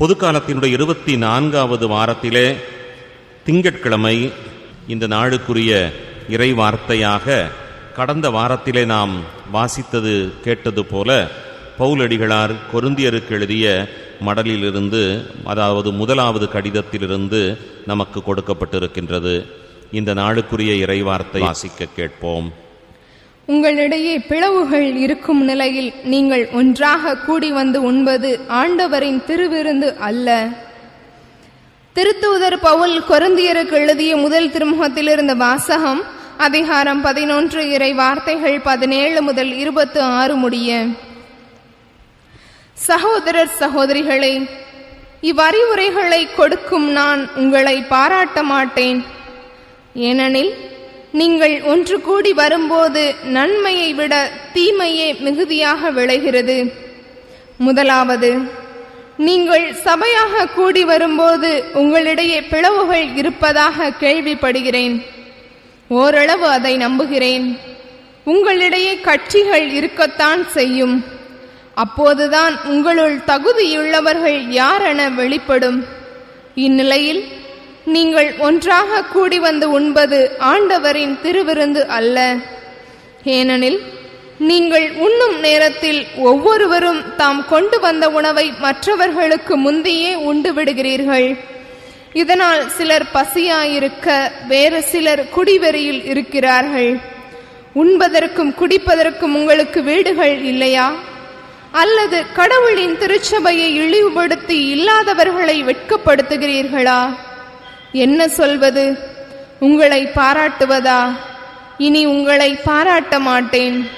பொதுக்காலத்தினுடைய இருபத்தி நான்காவது வாரத்திலே திங்கட்கிழமை இந்த நாளுக்குரிய இறை வார்த்தையாக கடந்த வாரத்திலே நாம் வாசித்தது கேட்டது போல பவுலடிகளார் கொருந்தியருக்கு எழுதிய மடலிலிருந்து அதாவது முதலாவது கடிதத்திலிருந்து நமக்கு கொடுக்கப்பட்டிருக்கின்றது. இந்த நாளுக்குரிய இறைவார்த்தை வாசிக்க கேட்போம். உங்களிடையே பிளவுகள் இருக்கும் நிலையில் நீங்கள் ஒன்றாக கூடி வந்து உண்பது ஆண்டவரின் திருவிருந்து அல்ல. திருத்தூதர் பவுல் கொருந்தியருக்கு எழுதிய முதல் திருமுகத்திலிருந்த வாசகம் அதிகாரம் பதினொன்று இறை வார்த்தைகள் பதினேழு முதல் இருபத்து ஆறு முடிய. சகோதரர் சகோதரிகளே இவ்வறிவுரைகளை கொடுக்கும் நான் உங்களை பாராட்ட மாட்டேன். ஏனெனில் நீங்கள் ஒன்று கூடி வரும்போது நன்மையை விட தீமையே மிகுதியாக விளைகிறது. முதலாவது நீங்கள் சபையாக கூடி வரும்போது உங்களிடையே பிளவுகள் இருப்பதாக கேள்விப்படுகிறேன். ஓரளவு அதை நம்புகிறேன். உங்களிடையே கட்சிகள் இருக்கத்தான் செய்யும். அப்போதுதான் உங்களுள் தகுதியுள்ளவர்கள் யாரென வெளிப்படும். இந்நிலையில் நீங்கள் ஒன்றாக கூடி வந்து உண்பது ஆண்டவரின் திருவிருந்து அல்ல. ஏனெனில் நீங்கள் உண்ணும் நேரத்தில் ஒவ்வொருவரும் தாம் கொண்டு வந்த உணவை மற்றவர்களுக்கு முந்தையே உண்டு விடுகிறீர்கள். இதனால் சிலர் பசியாயிருக்க வேறு சிலர் குடிவெறியில் இருக்கிறார்கள். உண்பதற்கும் குடிப்பதற்கும் உங்களுக்கு வீடுகள் இல்லையா? அல்லது கடவுளின் திருச்சபையை இழிவுபடுத்தி இல்லாதவர்களை வெட்கப்படுத்துகிறீர்களா? என்ன சொல்வது? உங்களை பாராட்டுவதா? இனி உங்களை பாராட்ட மாட்டேன்.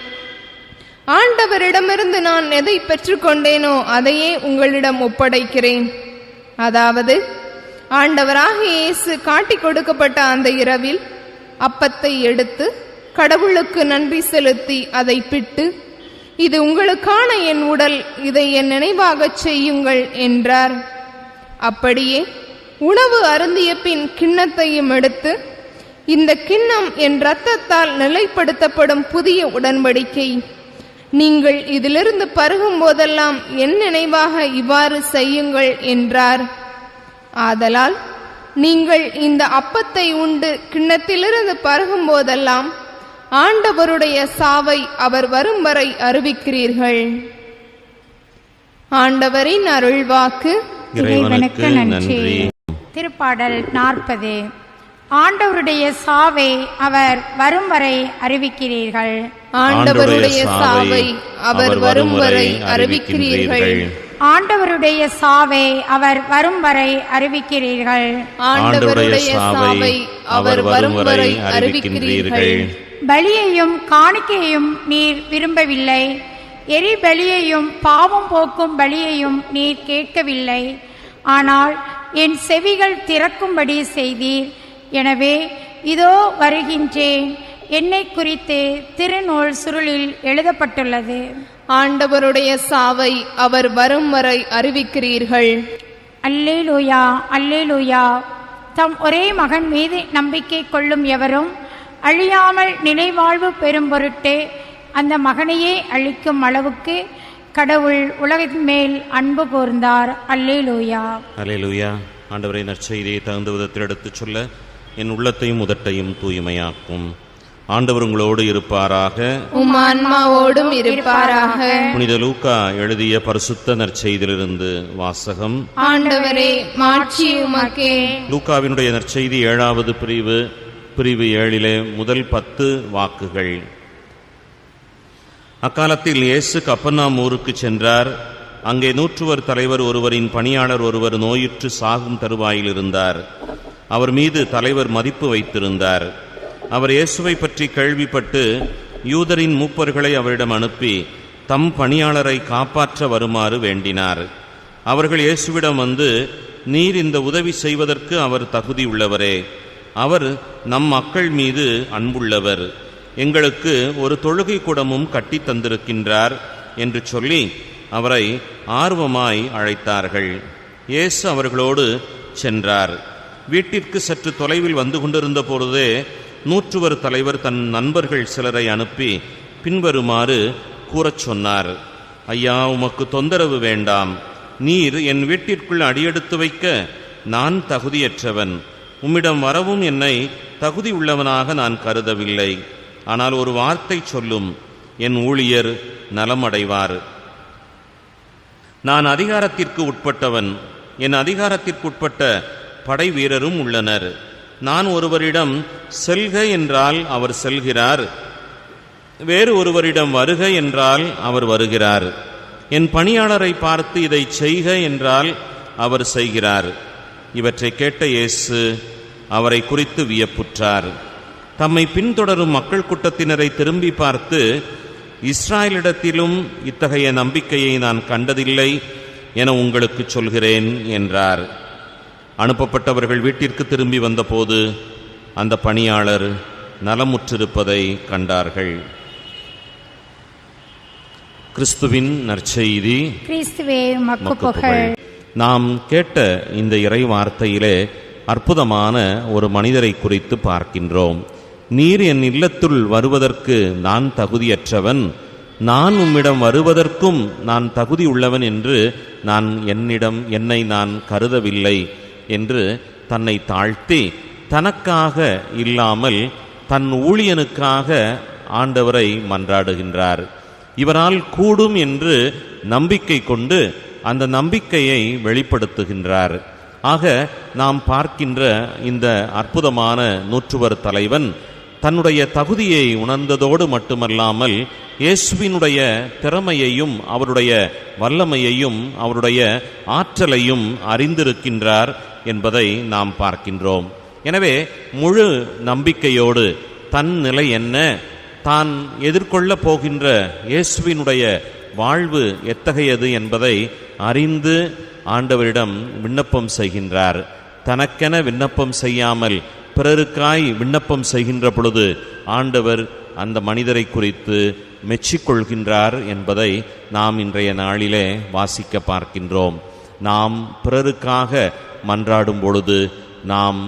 ஆண்டவரிடமிருந்து நான் எதை பெற்றுக்கொண்டேனோ அதையே உங்களிடம் ஒப்படைக்கிறேன். அதாவது ஆண்டவராக இயேசு காட்டிக் கொடுக்கப்பட்ட அந்த இரவில் அப்பத்தை எடுத்து கடவுளுக்கு நன்றி செலுத்தி அதை பிட்டு இது உங்களுக்கான என் உடல் இதை என் நினைவாகச் செய்யுங்கள் என்றார். அப்படியே உணவு அருந்திய பின் கிண்ணத்தையும் எடுத்து இந்த கிண்ணம் என் இரத்தத்தால் நிலைப்படுத்தப்படும் புதிய உடன்படிக்கை. நீங்கள் இதிலிருந்து பருகும் போதெல்லாம் என் நினைவாக இவ்வாறு செய்யுங்கள் என்றார். ஆதலால் நீங்கள் இந்த அப்பத்தை உண்டு கிண்ணத்திலிருந்து பருகும் போதெல்லாம் ஆண்டவருடைய சாவை அவர் வரும் வரை அறிவிக்கிறீர்கள். ஆண்டவரின் அருள்வாக்கு. இறைவனுக்கு நன்றி. திருப்பாடல் நாற்பது. ஆண்டவருடைய சாவை அவர் வரும் வரை அறிவிக்கிறீர்கள். ஆண்டவருடைய சாவை அவர் வரும் வரை அறிவிக்கிறீர்கள். ஆண்டவருடைய சாவை அவர் வரும் வரை அறிவிக்கிறீர்கள். ஆண்டவருடைய சாவை அவர் வரும் வரை அறிவிக்கிறீர்கள். பலியையும் காணிக்கையையும் நீர் விரும்பவில்லை. எரி பலியையும் பாவம் போக்கும் பலியையும் நீர் கேட்கவில்லை. ஆனால் என் செவிகள் திறக்கும்படி செய்தீர். எனவே இதோ வருகின்றேன். என்னை குறித்து திருநூல் சுருளில் எழுதப்பட்டுள்ளது. ஆண்டவருடைய சாவை அவர் வரும் வரை அறிவிக்கிறீர்கள். அல்லேலூயா அல்லேலூயா. தம் ஒரே மகன் மீது நம்பிக்கை கொள்ளும் எவரும் அழியாமல் நிலைவாழ்வு பெறும் பொருட்டு அந்த மகனையே அழிக்கும் அளவுக்கு கடவுள் உலகின் மேல் அன்பு கூர்ந்தார். அல்லேலூயா. அலையலுயா ஆண்டவரை நற்செய்தியை தகுந்த விதத்தில் எடுத்துச் சொல்ல என் உள்ளத்தையும் உதட்டையும் தூய்மையாக்கும். ஆண்டவர் உங்களோடு இருப்பாராக. உம் ஆன்மாவோடும் இருப்பாராக. புனித லூக்கா எழுதிய பரிசுத்த நற்செய்தியிலிருந்து வாசகம். ஆண்டவரே மாட்சி உமக்கே. லூக்காவினுடைய நற்செய்தி ஏழாவது பிரிவு பிரிவு ஏழிலே முதல் பத்து வாக்குகள். அக்காலத்தில் இயேசு கப்பர்நாம் ஊருக்கு சென்றார். அங்கே நூற்றுவர் தலைவர் ஒருவரின் பணியாளர் ஒருவர் நோயுற்று சாகும் தருவாயில் இருந்தார். அவர் மீது தலைவர் மதிப்பு வைத்திருந்தார். அவர் இயேசுவை பற்றி கேள்விப்பட்டு யூதரின் மூப்பர்களை அவரிடம் அனுப்பி தம் பணியாளரை காப்பாற்ற வருமாறு வேண்டினார். அவர்கள் இயேசுவிடம் வந்து நீர் இந்த உதவி செய்வதற்கு அவர் தகுதி உள்ளவரே அவர் நம் மக்கள் மீது அன்புள்ளவர். எங்களுக்கு ஒரு தொழுகை கூடமும் கட்டித் தந்திருக்கின்றார் என்று சொல்லி அவரை ஆர்வமாய் அழைத்தார்கள். இயேசு அவர்களோடு சென்றார். வீட்டிற்கு சற்று தொலைவில் வந்து கொண்டிருந்த பொழுதே நூற்றுவர் தலைவர் தன் நண்பர்கள் சிலரை அனுப்பி பின்வருமாறு கூறச் சொன்னார். ஐயா உமக்கு தொந்தரவு வேண்டாம். நீர் என் வீட்டிற்குள் அடியெடுத்து வைக்க நான் தகுதியற்றவன். உம்மிடம் வரவும் என்னை தகுதி உள்ளவனாக நான் கருதவில்லை. ஆனால் ஒரு வார்த்தை சொல்லும் என் ஊழியர் நலமடைவார். நான் அதிகாரத்திற்கு உட்பட்டவன் என் அதிகாரத்திற்குட்பட்ட படை வீரரும் உள்ளனர். நான் ஒருவரிடம் செல்க என்றால் அவர் செல்கிறார். வேறு ஒருவரிடம் வருக என்றால் அவர் வருகிறார். என் பணியாளரை பார்த்து இதை செய்க என்றால் அவர் செய்கிறார். இவற்றை கேட்ட இயேசு அவரை குறித்து வியப்புற்றார். தம்மை பின்தொடரும் மக்கள் கூட்டத்தினரை திரும்பி பார்த்து இஸ்ராயலிடத்திலும் இத்தகைய நம்பிக்கையை நான் கண்டதில்லை என உங்களுக்கு சொல்கிறேன் என்றார். அனுப்பப்பட்டவர்கள் வீட்டிற்கு திரும்பி வந்தபோது அந்த பணியாளர் நலமுற்றிருப்பதை கண்டார்கள். கிறிஸ்துவின் நற்செய்தி. நாம் கேட்ட இந்த இறை வார்த்தையிலே அற்புதமான ஒரு மனிதரை குறித்து பார்க்கின்றோம். நீர் என் இல்லத்துள் வருவதற்கு நான் தகுதியற்றவன். நான் உம்மிடம் வருவதற்கும் நான் தகுதி உள்ளவன் என்று நான் என்னிடம் என்னை நான் கருதவில்லை என்று தன்னை தாழ்த்தி தனக்காக இல்லாமல் தன் ஊழியனுக்காக ஆண்டவரை மன்றாடுகின்றார். இவரால் கூடும் என்று நம்பிக்கை கொண்டு அந்த நம்பிக்கையை வெளிப்படுத்துகின்றார். ஆக நாம் பார்க்கின்ற இந்த அற்புதமான நூற்றுவர் தலைவன் தன்னுடைய தகுதியை உணர்ந்ததோடு மட்டுமல்லாமல் இயேசுவினுடைய திறமையையும் அவருடைய வல்லமையையும் அவருடைய ஆற்றலையும் அறிந்திருக்கின்றார் என்பதை நாம் பார்க்கின்றோம். எனவே முழு நம்பிக்கையோடு தன் நிலை என்ன தான் எதிர்கொள்ளப் போகின்ற இயேசுவினுடைய வாழ்வு எத்தகையது என்பதை அறிந்து ஆண்டவரிடம் விண்ணப்பம் செய்கின்றார். தனக்கென விண்ணப்பம் செய்யாமல் பிறருக்காய் விண்ணப்பம் செய்கின்ற பொழுது ஆண்டவர் அந்த மனிதரை குறித்து மெச்சிக்கொள்கின்றார் என்பதை நாம் இன்றைய நாளிலே வாசிக்க பார்க்கின்றோம். நாம் பிறருக்காக மன்றாடும் பொழுது நாம்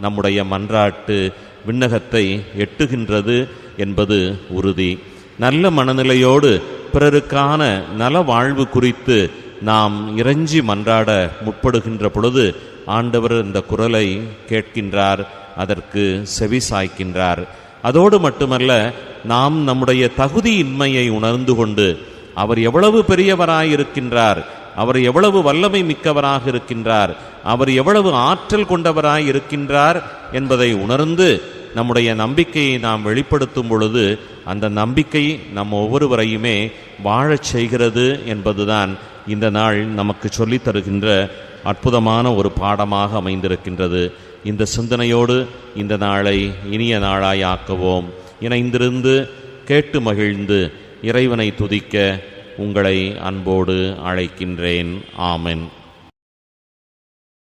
நம்முடைய மன்றாட்டு விண்ணகத்தை எட்டுகின்றது என்பது உறுதி. நல்ல மனநிலையோடு பிறருக்கான நல வாழ்வு குறித்து நாம் இறைஞ்சி மன்றாட முற்படுகின்ற பொழுது ஆண்டவர் இந்த குரலை கேட்கின்றார். அதற்கு செவி சாய்க்கின்றார். அதோடு மட்டுமல்ல நாம் நம்முடைய தகுதியின்மையை உணர்ந்து கொண்டு அவர் எவ்வளவு பெரியவராயிருக்கின்றார் அவர் எவ்வளவு வல்லமை மிக்கவராக இருக்கின்றார் அவர் எவ்வளவு ஆற்றல் கொண்டவராய் இருக்கின்றார் என்பதை உணர்ந்து நம்முடைய நம்பிக்கையை நாம் வெளிப்படுத்தும் பொழுது அந்த நம்பிக்கை நம் ஒவ்வொருவரையுமே வாழச் செய்கிறது என்பதுதான் இந்த நாள் நமக்கு சொல்லித் தருகின்ற அற்புதமான ஒரு பாடமாக அமைந்திருக்கின்றது. இந்த சிந்தனையோடு இந்த நாளை இனிய நாளாய் ஆக்குவோம். இணைந்திருந்து கேட்டு மகிழ்ந்து இறைவனை துதிக்க உங்களை அன்போடு அழைக்கின்றேன். ஆமென்.